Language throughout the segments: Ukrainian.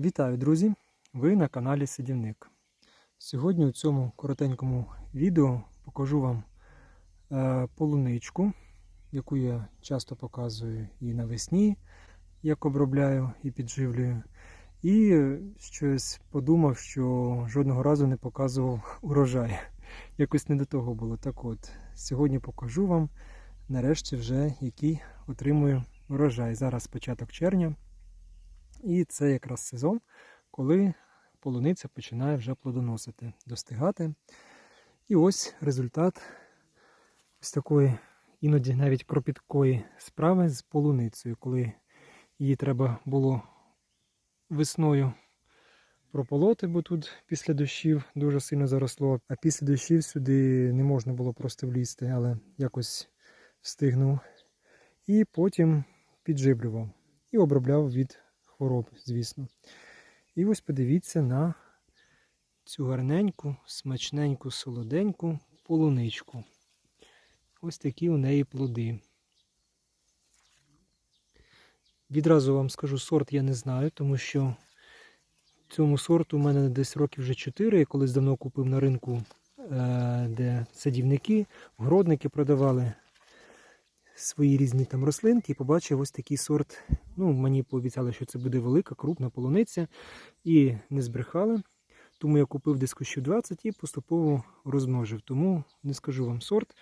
Вітаю, друзі! Ви на каналі Сидівник. Сьогодні у цьому коротенькому відео покажу вам е, полуничку, яку я часто показую і навесні, як обробляю і підживлюю. І щось подумав, що жодного разу не показував урожай. Якось не до того було. Так от, сьогодні покажу вам нарешті вже який отримую урожай. Зараз початок червня. І це якраз сезон, коли полуниця починає вже плодоносити, достигати. І ось результат ось такої, іноді навіть кропіткої справи з полуницею, коли її треба було весною прополоти, бо тут після дощів дуже сильно заросло, а після дощів сюди не можна було просто влізти, але якось встигнув. І потім підживлював і обробляв від хвороб, звісно. І ось подивіться на цю гарненьку, смачненьку, солоденьку полуничку. Ось такі у неї плоди. Відразу вам скажу, сорт я не знаю, тому що цьому сорту у мене десь років вже 4. Я колись давно купив на ринку, е, де садівники, городники продавали свої різні там рослинки і побачив ось такий сорт. Ну, Мені пообіцяли, що це буде велика, крупна полуниця. І не збрехали. Тому я купив десь кущів 20 і поступово розмножив. Тому не скажу вам сорт.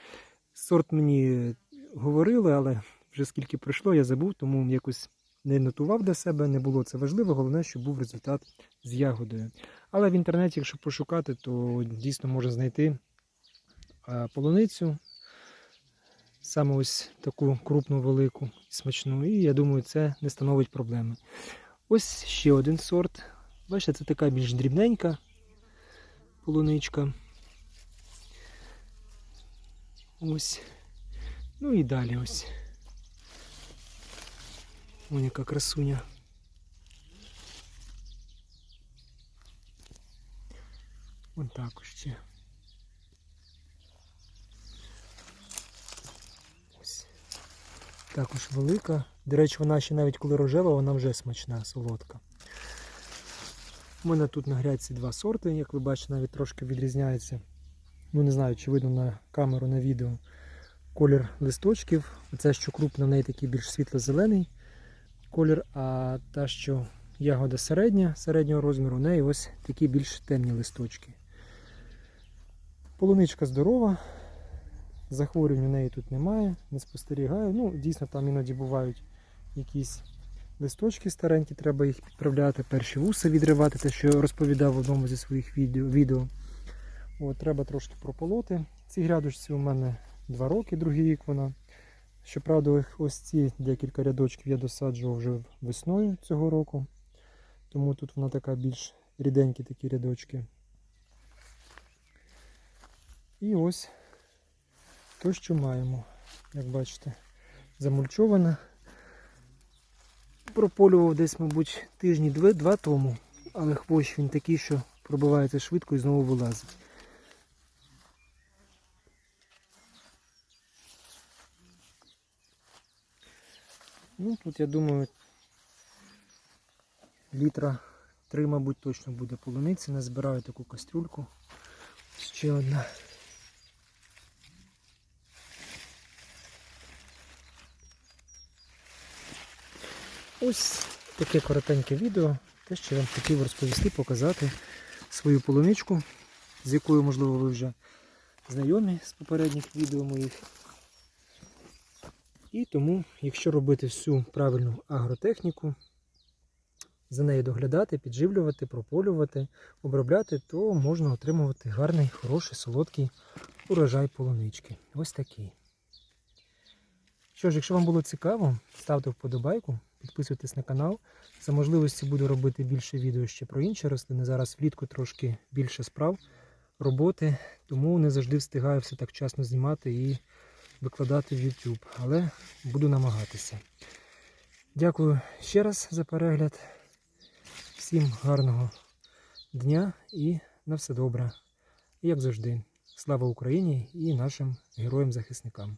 Сорт мені говорили, але вже скільки пройшло, я забув, тому якось не нотував для себе, не було це важливо. Головне, щоб був результат з ягодою. Але в інтернеті, якщо пошукати, то дійсно можна знайти полуницю саме ось таку крупну, велику, смачну. І я думаю, це не становить проблеми. Ось ще один сорт. Бачите, це така більш дрібненька полуничка. Ось. Ну і далі ось. Ось яка красуня. Ось так ще. Також велика. До речі, вона ще навіть коли рожева, вона вже смачна, солодка. У мене тут на грядці два сорти, як ви бачите, навіть трошки відрізняється. Ну, не знаю, чи видно на камеру, на відео. Колір листочків. Оце, що крупна, в неї такий більш світло-зелений колір, а та, що ягода середня, середнього розміру, у неї ось такі більш темні листочки. Полуничка здорова, захворювань у неї тут немає, не спостерігаю. Ну, дійсно, там іноді бувають якісь листочки старенькі, треба їх підправляти, перші вуса відривати, те, що я розповідав в одному зі своїх відео. От, Треба трошки прополоти. Ці грядочці у мене 2 роки, другий рік вона. Щоправда, ось ці декілька рядочків я досаджував вже весною цього року, тому тут вона така більш ріденькі такі рядочки. І ось то, що маємо, як бачите, замульчована. Прополював десь, мабуть, тижні два тому, але хвощ він такий, що пробивається швидко і знову вилазить. Ну, тут, я думаю, літра три, мабуть, точно буде полуниці. Назбираю таку кастрюльку. Ще одна. Ось таке коротеньке відео. Те, що я вам хотів розповісти, показати свою полуничку, з якою, можливо, ви вже знайомі з попередніх відео моїх. І тому, якщо робити всю правильну агротехніку, за нею доглядати, підживлювати, прополювати, обробляти, то можна отримувати гарний, хороший, солодкий урожай полунички. Ось такий. Що ж, якщо вам було цікаво, ставте вподобайку, підписуйтесь на канал. За можливості буду робити більше відео ще про інші рослини. Зараз влітку трошки більше справ, роботи, тому не завжди встигаю все так вчасно знімати і викладати в YouTube, але буду намагатися. Дякую ще раз за перегляд. Всім гарного дня і на все добре. І як завжди, слава Україні і нашим героям-захисникам.